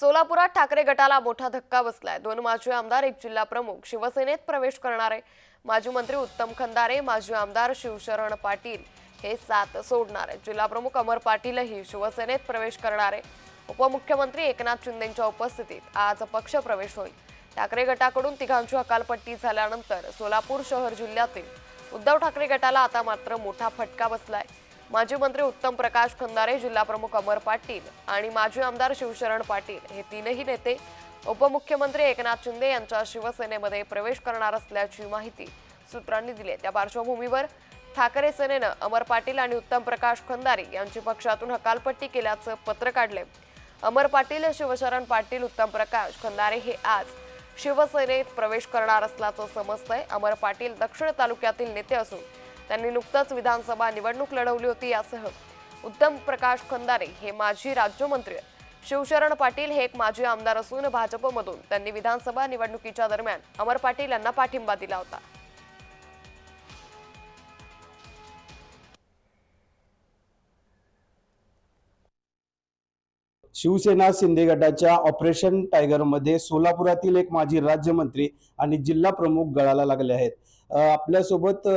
सोलापुरात ठाकरे गटाला मोठा धक्का बसलाय. दोन माजी आमदार एक जिल्हा प्रमुख. शिवसेनेत प्रवेश करणारे माजी मंत्री उत्तम खंदारे माजी आमदार शिवशरण पाटील हे साथ सोडणार. आहेत जिल्हा प्रमुख अमर पाटीलही शिवसेनेत प्रवेश करणारे. उपमुख्यमंत्री एकनाथ शिंदेच्या उपस्थितीत आज पक्ष प्रवेश होईल. ठाकरे गटाकडून तिघांची हकालपट्टी झाल्यानंतर सोलापूर शहर जिल्ह्यातील उद्धव ठाकरे गटाला आता मात्र मोठा फटका बसलाय. माजी मंत्री उत्तम प्रकाश खंदारे जिल्हा प्रमुख अमर पाटील आणि माजी आमदार शिवशरण पाटील हे तीनही नेते उपमुख्यमंत्री एकनाथ शिंदे यांच्या शिवसेनेमध्ये प्रवेश करणार असल्याची माहिती सूत्रांनी दिली त्या पार्श्वभूमीवर ठाकरे सेनेनं अमर पाटील आणि उत्तम प्रकाश खंदारे यांची पक्षातून हकालपट्टी केल्याचं पत्र काढले अमर पाटील शिवशरण पाटील उत्तम प्रकाश खंदारे हे आज शिवसेनेत प्रवेश करणार असल्याचं समजतंय. अमर पाटील दक्षिण तालुक्यातील नेते असून त्यांनी नुकतंच विधानसभा निवडणूक लढवली होती यासह. उत्तम प्रकाश खंदारे हे माजी राज्यमंत्री शिवशरण पाटील हे एक माजी आमदार असून भाजपमधून त्यांनी विधानसभा निवडणुकीच्या दरम्यान अमर पाटील यांना पाठिंबा दिला होता. शिवसेना शिंदे गटाच्या ऑपरेशन टायगरमध्ये सोलापुरातील एक माजी राज्यमंत्री आणि जिल्हा प्रमुख गळाला लागले आहेत. आपल्यासोबत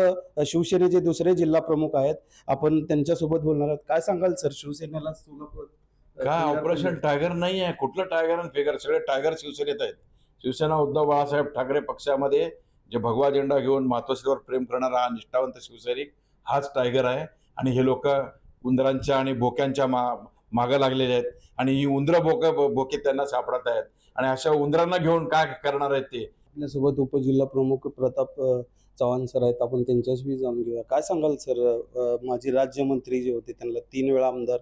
शिवसेनेचे दुसरे जिल्हा प्रमुख आहेत आपण त्यांच्यासोबत बोलणार आहोत. काय सांगाल सर शिवसेनेला सोलापूर काय ऑपरेशन टायगर नाही आहे. कुठलं टायगर आणि फिगर सगळे टायगर शिवसेनेत आहेत. शिवसेना उद्धव बाळासाहेब ठाकरे पक्षामध्ये जे भगवा झेंडा घेऊन मातोश्रीवर प्रेम करणारा हा निष्ठावंत शिवसैनिक हाच टायगर आहे. आणि हे लोक उंदरांच्या आणि बोक्यांच्या मा मागं लागलेले आहेत. आणि ही उंदरं बोक बोके त्यांना सापडत आहेत. आणि अशा उंदरांना घेऊन काय करणार आहेत ते? आपल्यासोबत उपजिल्हा प्रमुख प्रताप चव्हाण सर आहेत आपण त्यांच्याशी जाऊन घेऊया. काय सांगाल सर? अ, माजी राज्यमंत्री जे होते त्यांना तीन वेळा आमदार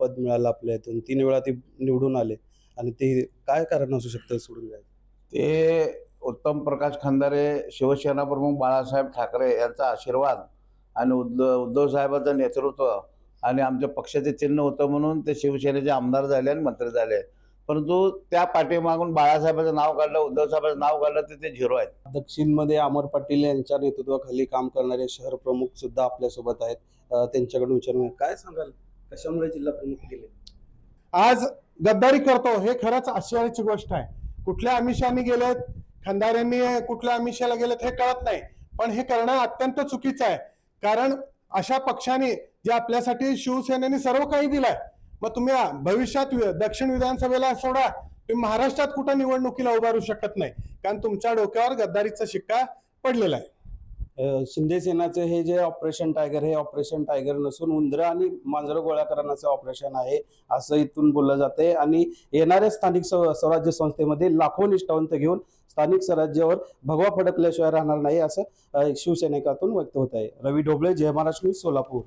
पद मिळालं आपल्या इथून. तीन वेळा ते निवडून आले आणि ते काय कारण असू शकतं सोडून जायचं ते उत्तम प्रकाश खंदारे शिवसेना प्रमुख बाळासाहेब ठाकरे यांचा आशीर्वाद आणि उद्धव उद्धव साहेबांचं नेतृत्व आणि आमच्या पक्षाचे चिन्ह होतं म्हणून ते शिवसेनेचे आमदार झाले आणि मंत्री झाले. परंतु त्या पाठीमागून बाळासाहेबांचं नाव काढलं उद्धव साहेबांचं नाव काढलं तर ते झिरो आहेत. दक्षिणमध्ये अमर पाटील यांच्या नेतृत्वाखाली काम करणारे शहर प्रमुख सुद्धा आपल्यासोबत आहेत. त्यांच्याकडून विचारून काय सांगाल? कशामुळे जिल्हा प्रमुख गेले आज गद्दारी करतो हे खरंच आश्चर्याची गोष्ट आहे. कुठल्या आमिषाने गेलेत खंदाऱ्यांनी कुठल्या आमिषाला गेलेत हे कळत नाही. पण हे करणं अत्यंत चुकीचं आहे. कारण अशा पक्षाने जे आपल्यासाठी शिवसेनेने सर्व काही दिलंय मग तुम्ही भविष्यात दक्षिण विधानसभेला सोडा. तुम्ही महाराष्ट्रात कुठं निवडणुकीला उभारू शकत नाही? कारण तुमच्या डोक्यावर गद्दारीचा शिक्का पडलेला आहे. शिंदे सेनाचे हे जे ऑपरेशन टायगर हे ऑपरेशन टायगर नसून उंदरं आणि मांजरं गोळा करण्याचं ऑपरेशन आहे असं इथून बोललं जाते आणि येणाऱ्या स्थानिक स्वराज्य संस्थेमध्ये लाखो निष्ठावंत घेऊन स्थानिक स्वराज्यावर भगवा फडकल्याशिवाय राहणार नाही असं शिवसैनिकातून व्यक्त होत आहे. रवी ढोबळे जय महाराष्ट्र सोलापूर.